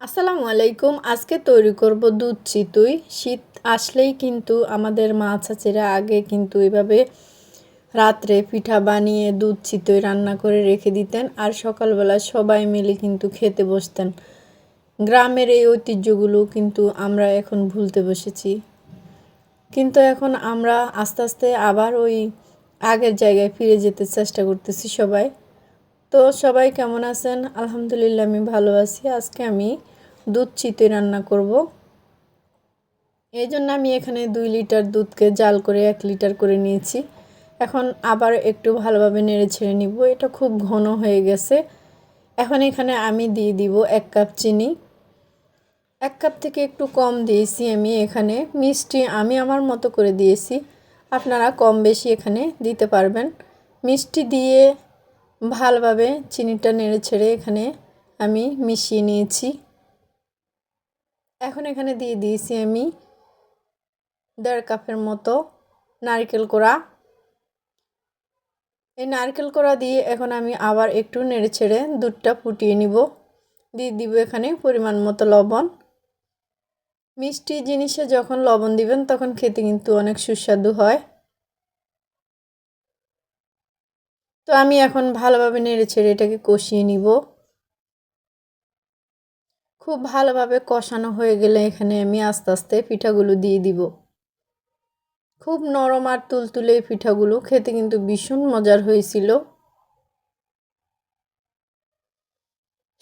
আসসালামু আলাইকুম। আজকে তৈরি করব দুধ চিতুই। শীত আসলেই কিন্তু আমাদের মা চাচিরা আগে কিন্তু এভাবে রাত্রে পিঠা বানিয়ে দুধ চিতই রান্না করে রেখে দিতেন আর সকালবেলা সবাই মিলে কিন্তু খেতে বসতেন। গ্রামের এই ঐতিহ্যগুলো কিন্তু আমরা এখন ভুলতে বসেছি। কিন্তু এখন আমরা আস্তে আস্তে আবার ওই আগের জায়গায় ফিরে যেতে চেষ্টা করতেছি সবাই। তো সবাই কেমন আছেন? আলহামদুলিল্লাহ আমি ভালো আছি। আজকে আমি দুধ চিতে রান্না করব। এই জন্য আমি এখানে দুই লিটার দুধকে জাল করে এক লিটার করে নিয়েছি। এখন আবার একটু ভালোভাবে নেড়ে ছেড়ে নিব। এটা খুব ঘন হয়ে গেছে। এখন এখানে আমি দিয়ে দিব এক কাপ চিনি। এক কাপ থেকে একটু কম দিয়েছি আমি এখানে। মিষ্টি আমি আমার মতো করে দিয়েছি। আপনারা কম বেশি এখানে দিতে পারবেন। মিষ্টি দিয়ে ভালোভাবে চিনিটা নেড়ে ছেড়ে এখানে আমি মিশিয়ে নিয়েছি। এখন এখানে দিয়ে দিয়েছি আমি দেড় কাপের মতো নারকেল কোড়া। এই নারকেল কোড়া দিয়ে এখন আমি আবার একটু নেড়ে ছেড়ে দুধটা ফুটিয়ে নিব। দিয়ে দিব এখানে পরিমাণ মতো লবণ। মিষ্টি জিনিসে যখন লবণ দিবেন তখন খেতে কিন্তু অনেক সুস্বাদু হয়। তো আমি এখন ভালোভাবে নেড়ে ছেড়ে এটাকে কষিয়ে নিব। খুব ভালোভাবে কষানো হয়ে গেলে এখানে আমি আস্তে আস্তে পিঠাগুলো দিয়ে দিব। খুব নরম আর তুলতুলে এই পিঠাগুলো খেতে কিন্তু ভীষণ মজার হয়েছিল।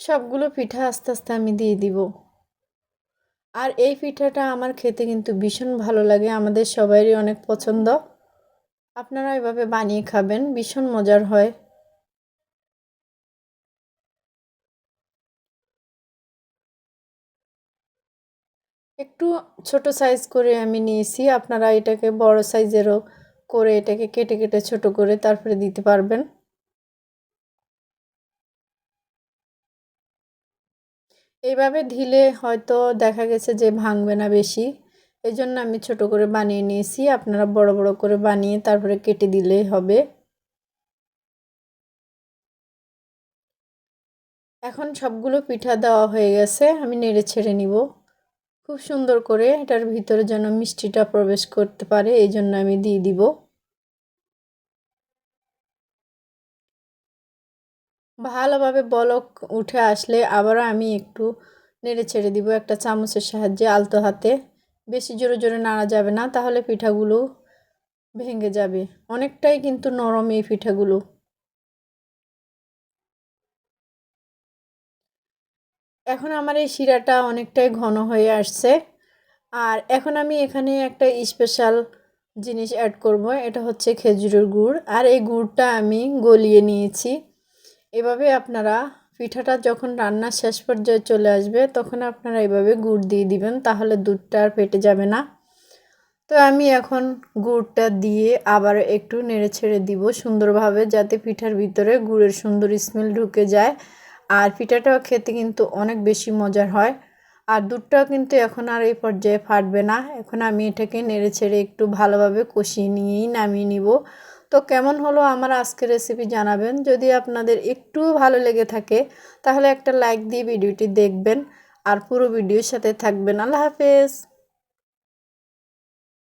সবগুলো পিঠা আস্তে আস্তে আমি দিয়ে দিব। আর এই পিঠাটা আমার খেতে কিন্তু ভীষণ ভালো লাগে, আমাদের সবারই অনেক পছন্দ। আপনারা এভাবে বানিয়ে খাবেন, ভীষণ মজার হয়। একটু ছোট সাইজ করে আমি নিয়েছি, আপনারা এটাকে বড় সাইজেরও করে এটাকে কেটে কেটে ছোট করে তারপরে দিতে পারবেন। এইভাবে ঢিলে হয়তো দেখা গেছে যে ভাঙবে না বেশি। এই জন্য আমি ছোট করে বানিয়ে নিয়েছি। আপনারা বড় বড় করে বানিয়ে তারপরে কেটে দিলেই হবে। এখন সবগুলো পিঠা দেওয়া হয়ে গেছে, আমি নেড়ে ছেড়ে নিব। খুব সুন্দর করে এটার ভিতরে যেন মিষ্টিটা প্রবেশ করতে পারে, এই জন্য আমি দিয়ে দিব। ভালোভাবে বলক উঠে আসলে আবারও আমি একটু নেড়ে ছেড়ে দিব একটা চামচের সাহায্যে আলতো হাতে। বেশি জোরে জোরে নাড়া যাবে না, তাহলে পিঠাগুলো ভেঙে যাবে। অনেকটাই কিন্তু নরম এই পিঠাগুলো। এখন আমার এই শিরাটা অনেকটাই ঘন হয়ে আসছে। আর এখন আমি এখানে একটা স্পেশাল জিনিস অ্যাড করব, এটা হচ্ছে খেজুরের গুড়। আর এই গুড়টা আমি গলিয়ে নিয়েছি। এভাবে আপনারা পিঠাটা যখন রান্নার শেষ পর্যায়ে চলে আসবে, তখন আপনারা এভাবে গুড় দিয়ে দিবেন, তাহলে দুধটা আর ফেটে যাবে না। তো আমি এখন গুড়টা দিয়ে আবার একটু নেড়ে ছেড়ে দিব সুন্দরভাবে, যাতে পিঠার ভিতরে গুড়ের সুন্দর স্মেল ঢুকে যায়। আর পিঠাটাও খেতে কিন্তু অনেক বেশি মজার হয়। আর দুধটাও কিন্তু এখন আর এই পর্যায়ে ফাটবে না। এখন আমি এটাকে নেড়ে ছেড়ে একটু ভালোভাবে কষিয়ে নিয়েই নামিয়ে নিব। তো কেমন হলো আমার আজকের রেসিপি জানাবেন। যদি আপনাদের একটু ভালো লেগে থাকে, তাহলে একটা লাইক দিয়ে ভিডিওটি দেখবেন, আর পুরো ভিডিওর সাথে থাকবেন। আল্লাহ হাফেজ!